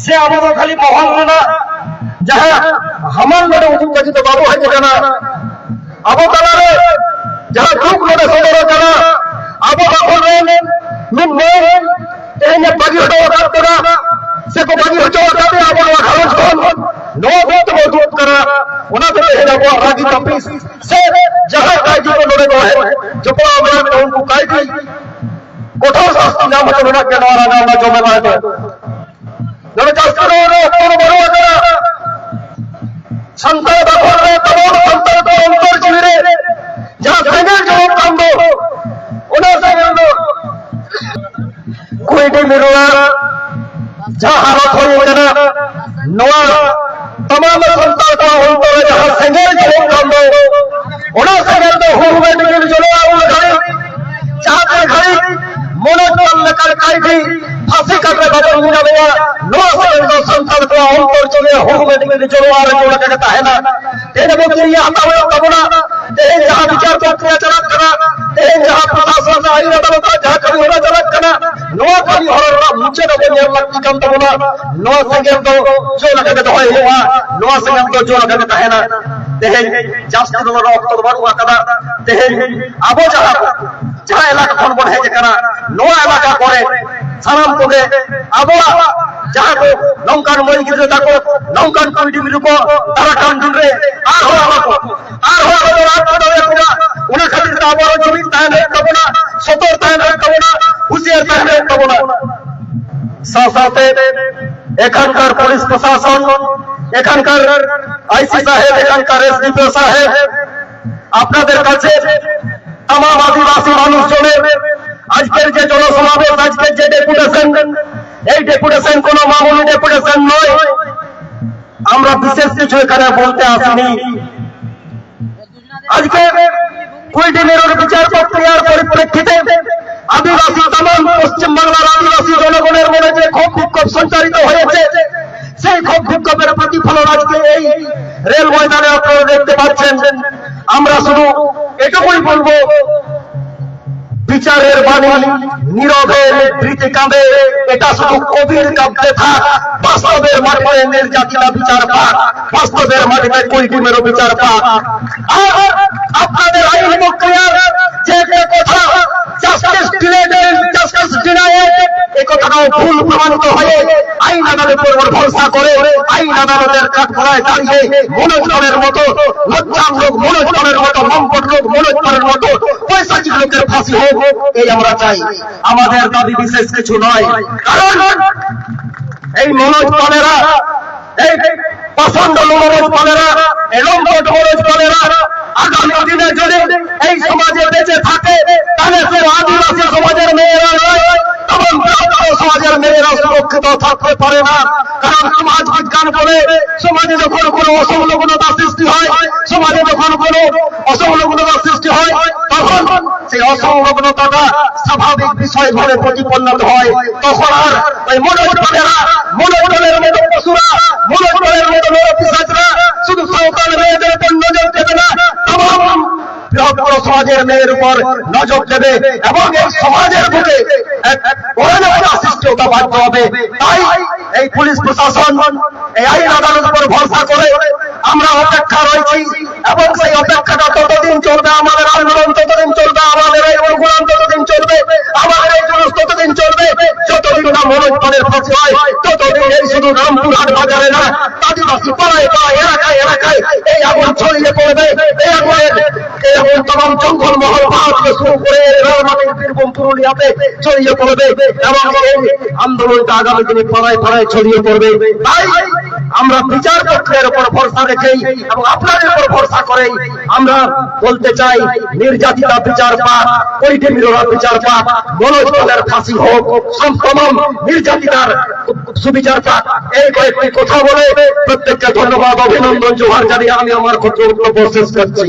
से अब तो खाली महल ना जहाँ हमन बड़े उजुम गजित बाबू है जकना अब तो रे जहाँ दुख बड़े सदर करा अब तो बोल रे ने नु मे तेने बाजी हटो कर तोरा से को बाजी हटो कर दे अब तो खाली छोन नो बहुत बहुत करा उना तो है जको आदि तपिस से जहाँ आदि को लड़े को है चपला ग्राम में उनको काई थी कठोर शास्त्र नाम के नारा नाम जो मैं बात है সন্তান বাপরে তোমার সন্তান অন্তর চিরে যা ভেঙের জবাব ওনার ওনা সামনে কোইটি মিরোয়া যা হারত হয়ে না নোয়া করবে বাবার গুণাবেয়া নসারের সন্তান তো অন্তর চলে হুকুমে দিকে জলোয়ার কোলা কাকা তাহে না। তেরে বলতে ইয়া আতা হয়ে তব না। তেরে যাহা বিচার প্রক্রিয়া চালাক কানা তেরে যাহা প্রশাসন আইন আদালত যাহা কবি হরা চালাক কানা নোয়া কবি হরা মুছে না বলি আল্লাহ কি কাম তব না। নোয়া সঙ্গে তো জোলা কাকা তো হয় নোয়া নোয়া সঙ্গে তো জোলা কাকা তাহে না। দেখেন জাস্তুল রক্ত বারু আকাদা। দেখেন আবু জাহাব যারা এলাকা খন বনে যে কারা নোয়া এলাকা করে, সালাম তোকে। আবহাওয়া যাহা কো লঙ্কান মই গিরে তাকো লঙ্কান কমিটি মিরুক তারা কান জুড়ে আর হওয়া হব আর হওয়া হব রাত দলে পুরা উনা খাতির তা আবার জমি তাহলে রাখব না, সতর তাহলে রাখব না, হুশিয়ার তাহলে রাখব না। সাথে এখানকার পুলিশ প্রশাসন এখানকার আইসি সাহেব, এখানকার এসডিপিও সাহেব, আপনাদের কাছে তাম আদিবাসী মানুষজনের আজকের যে জনসমাবেশ, আজকের যে ডেপুটেশন, এই ডেপুটেশন কোন মামুলি ডেপুটেশন নয়। আমরা বিশেষ কিছু এখানে বলতে আসিনি। আজকে মেরুর বিচার প্রক্রিয়ার পরিপ্রেক্ষিতে আদিবাসী তাম পশ্চিম বাংলার আদিবাসী জনগণের মনে যে ক্ষোভ বিক্ষোভ সঞ্চারিত হয়েছে, সেই ক্ষোভ বিক্ষোভের প্রতিফলন আজকে এই রেল ময়দানে আপনারা দেখতে পাচ্ছেন। আমরা শুধু এটুকুই বলব, বিচারের বাণী নীরবে নিভৃতে কাঁদে, এটা শুধু কবির কাব্যে থাক, বাস্তবের মাঠে নির্যাতিতা বিচার পাক, বাস্তবের মাটিতে কৈটিমেরও বিচার পাক। আপনাদের আইন প্রক্রিয়ার যে কথা জাস্টিস ডিলেড জাস্টিস ডিনাইড এই কথাটাও ভুল প্রমাণিত হয়ে আদালতের উপর ভরসা করে আইন আদালতের দাঁড়িয়ে মনোজ খানের মতো লোক মনোজ খানের মতো লোক মনোজ খানের মতো লোকের ফাঁসি হোক, এই আমরা চাই। আমাদের দাবি বিশেষ কিছু নয়। কারণ এই মনোজ এই পছন্দ মনোজ পালেরা, এই মনোজ পালেরা আগামী দিনে যদি এই সমাজে বেঁচে থাকে তাহলে সে আদিবাসী সমাজের মেয়েরা নয় এবং বৃহত্তর সমাজের সুরক্ষিত থাকতে পারে না। কারণ সমাজ বিজ্ঞান বলে সমাজে যখন কোনো অসংলগ্নতা সৃষ্টি হয়, সমাজে যখন কোনো অসংলগ্নতা সৃষ্টি হয়, তখন সেই অসংলগ্নতাটা স্বাভাবিক বিষয় ঘরে প্রতিপন্নত হয়। তখন আর ওই মনোজনেরা মনোজনের মতো পশুরা মনোজনের মতো পিসাচরা শুধু সরকার মেয়েদের উপর সমাজের মেয়ের উপর নজর দেবে এবং এই সমাজের বুকে এক ভয়ানকতা সৃষ্টি হতে বাধ্য হবে। তাই এই পুলিশ প্রশাসন, এই আইন আদালত উপর ভরসা করে আমরা অপেক্ষা রয়েছি এবং সেই অপেক্ষাটা ততদিন চলবে, আমাদের আন্দোলন ততদিন চলবে, আমাদের এই অনুগুলাম ততদিন চলবে, আমাদের এই জুলুস ততদিন চলবে, যতদিন না মনোজ পালের ফাঁসি হয়, ততদিন এই শুধু রামপুরহাট বাজারে না আদিবাসী পাড়ায় পাড়ায় আমরা বলতে চাই, নির্যাতিতা বিচার বিচার পাক ফাঁসি হোক নির্যাতিতার সুবিচার পাক। এই কয়েকটি কথা বলে প্রত্যেককে ধন্যবাদ, অভিনন্দন, জোহার জানিয়ে আমি আমার বক্তব্য শেষ করছি।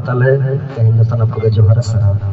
আদিবাসী! তুলে আদিবাসী! তুলে আদিবাসী! গেছে চলবে